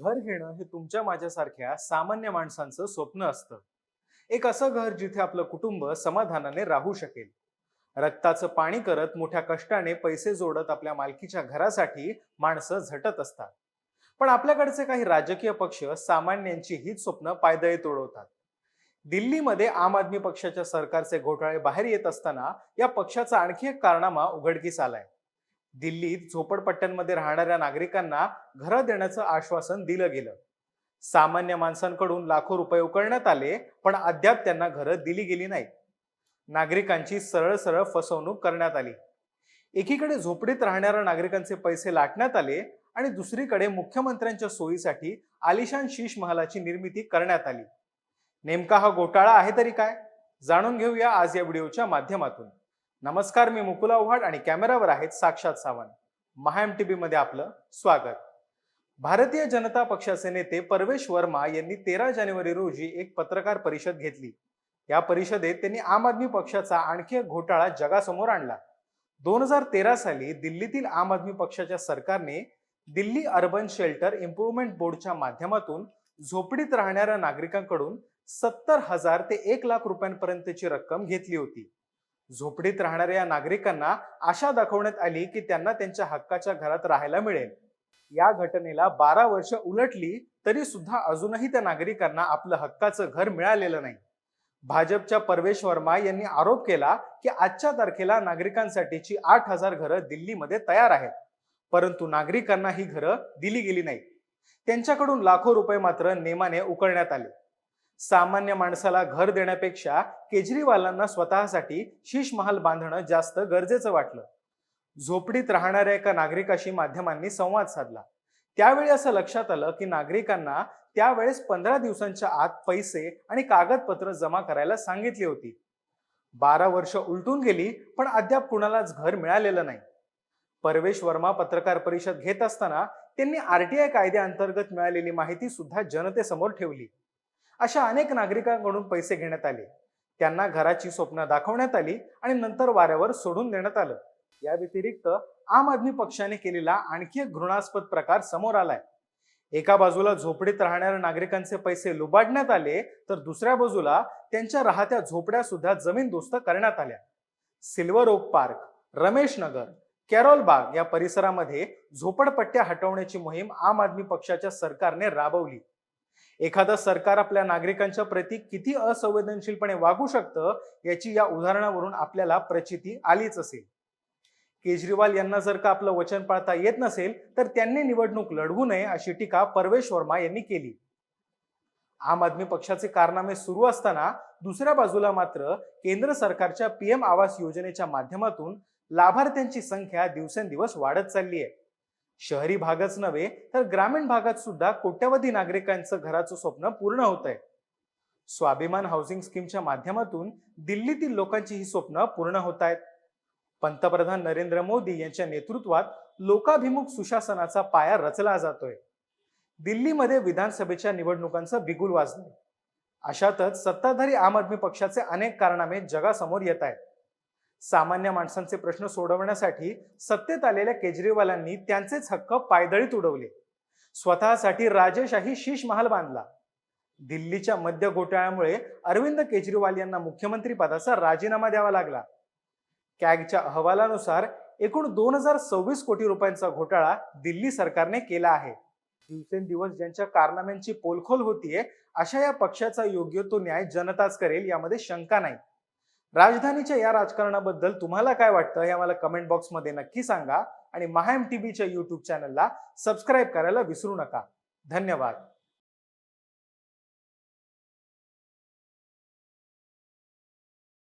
घर घेणं हे तुमच्या माझ्यासारख्या सामान्य माणसांचं स्वप्न असतं. एक असं घर जिथे आपलं कुटुंब समाधानाने राहू शकेल. रक्ताचं पाणी करत मोठ्या कष्टाने पैसे जोडत आपल्या मालकीच्या घरासाठी माणसं झटत असतात. पण आपल्याकडचे काही राजकीय पक्ष सामान्यांची हीच स्वप्न पायदळी तोडवतात. दिल्लीमध्ये आम आदमी पक्षाच्या सरकारचे घोटाळे बाहेर येत असताना या पक्षाचा आणखी एक कारनामा उघडकीस आलाय. दिल्लीत झोपडपट्ट्यांमध्ये राहणाऱ्या नागरिकांना घरं देण्याचं आश्वासन दिलं गेलं. सामान्य माणसांकडून लाखो रुपये उकळण्यात आले पण अद्याप त्यांना घरं दिली गेली नाहीत. नागरिकांची सरळ सरळ फसवणूक करण्यात आली. एकीकडे झोपडीत राहणाऱ्या नागरिकांचे पैसे लाटण्यात आले आणि दुसरीकडे मुख्यमंत्र्यांच्या सोयीसाठी आलिशान शीश महालाची निर्मिती करण्यात आली. नेमका हा घोटाळा आहे तरी काय? जाणून घेऊया आज या व्हिडिओच्या माध्यमातून. नमस्कार मी मुकुल आव्हाड आणि कॅमेरावर आहेत साक्षात सावंत. महाएम टीव्ही मध्ये आपलं स्वागत. भारतीय जनता पक्षाचे नेते परवेश वर्मा यांनी तेरा जानेवारी रोजी एक पत्रकार परिषद घेतली. या परिषदेत त्यांनी आम आदमी पक्षाचा आणखी एक घोटाळा जगासमोर आणला. दोन हजार तेरा साली दिल्लीतील आम आदमी पक्षाच्या सरकारने दिल्ली अर्बन शेल्टर इम्प्रुव्हमेंट बोर्डच्या माध्यमातून झोपडीत राहणाऱ्या नागरिकांकडून सत्तर हजार ते एक लाख रुपयांपर्यंतची रक्कम घेतली होती. झोपडीत राहणाऱ्या या नागरिकांना आशा दाखवण्यात आली की त्यांना त्यांच्या हक्काच्या घरात राहायला मिळेल. या घटनेला बारा वर्ष उलटली तरी सुद्धा अजूनही त्या नागरिकांना आपलं हक्काचं घर मिळालेलं नाही. भाजपच्या परवेश वर्मा यांनी आरोप केला की आजच्या तारखेला नागरिकांसाठीची आठ हजार घरं दिल्लीमध्ये तयार आहेत. परंतु नागरिकांना ही घरं दिली गेली नाही त्यांच्याकडून लाखो रुपये मात्र नेमाने उकळण्यात आले. सामान्य माणसाला घर देण्यापेक्षा केजरीवालांना स्वतःसाठी शीशमहाल बांधणं जास्त गरजेचं वाटलं. झोपडीत राहणाऱ्या एका नागरिकाशी माध्यमांनी संवाद साधला. त्यावेळी असं लक्षात आलं की नागरिकांना त्यावेळेस पंधरा दिवसांच्या आत पैसे आणि कागदपत्र जमा करायला सांगितली होती. बारा वर्ष उलटून गेली पण अद्याप कुणालाच घर मिळालेलं नाही. परवेश वर्मा पत्रकार परिषद घेत असताना त्यांनी आरटीआय कायद्याअंतर्गत मिळालेली माहिती सुद्धा जनतेसमोर ठेवली. अशा अनेक नागरिकांकडून पैसे घेण्यात आले. त्यांना घराची स्वप्न दाखवण्यात आली आणि नंतर वाऱ्यावर सोडून देण्यात आलं. या व्यतिरिक्त आम आदमी पक्षाने केलेला आणखी एक घृणास्पद प्रकार समोर आलाय. एका बाजूला झोपडीत राहणाऱ्या नागरिकांचे पैसे लुबाडण्यात आले तर दुसऱ्या बाजूला त्यांच्या राहत्या झोपड्या सुद्धा जमीनदोस्त करण्यात आल्या. Silver oak park Ramesh Nagar Karol Bagh या परिसरामध्ये झोपडपट्ट्या हटवण्याची मोहीम आम आदमी पक्षाच्या सरकारने राबवली. एखादं सरकार आपल्या नागरिकांच्या प्रती किती असंवेदनशीलपणे वागू शकतं याची या उदाहरणावरून आपल्याला प्रचिती आलीच असेल. केजरीवाल यांना जर का आपलं वचन पाळता येत नसेल तर त्यांनी निवडणूक लढवू नये अशी टीका परवेश वर्मा यांनी केली. आम आदमी पक्षाचे कारनामे सुरू असताना दुसऱ्या बाजूला मात्र केंद्र सरकारच्या पीएम आवास योजनेच्या माध्यमातून लाभार्थ्यांची संख्या दिवसेंदिवस वाढत चालली आहे शहरी भागच नव्हे तर ग्रामीण भागात सुद्धा कोट्यवधी नागरिकांचं घराचं स्वप्न पूर्ण होत आहे. स्वाभिमान हाऊसिंग स्कीमच्या माध्यमातून दिल्लीतील लोकांची ही स्वप्न पूर्ण होत आहेत. पंतप्रधान नरेंद्र मोदी यांच्या नेतृत्वात लोकाभिमुख सुशासनाचा पाया रचला जातोय. दिल्लीमध्ये विधानसभेच्या निवडणुकांचं बिगुल वाजलंय. अशातच सत्ताधारी आम आदमी पक्षाचे अनेक कारनामे जगासमोर येत आहेत. सामान्य माणसांचे प्रश्न सोडवण्यासाठी सत्तेत आलेल्या केजरीवालांनी त्यांचेच हक्क पायदळीत उडवले. स्वतःसाठी राजेशाही शीश महाल बांधला. दिल्लीच्या मद्य घोटाळ्यामुळे अरविंद केजरीवाल यांना मुख्यमंत्री पदाचा राजीनामा द्यावा लागला. कॅगच्या अहवालानुसार एकूण दोन हजार सव्वीस कोटी रुपयांचा घोटाळा दिल्ली सरकारने केला आहे. दिवसेंदिवस ज्यांच्या कारनाम्यांची पोलखोल होतीये अशा या पक्षाचा योग्य तो न्याय जनताच करेल यामध्ये शंका नाही. राजधानीच्या या राजकारणाबद्दल तुम्हाला काय वाटतं हे आम्हाला कमेंट बॉक्समध्ये नक्की सांगा. आणि महाएम टीव्हीच्या युट्यूब चॅनलला सबस्क्राईब करायला विसरू नका. धन्यवाद.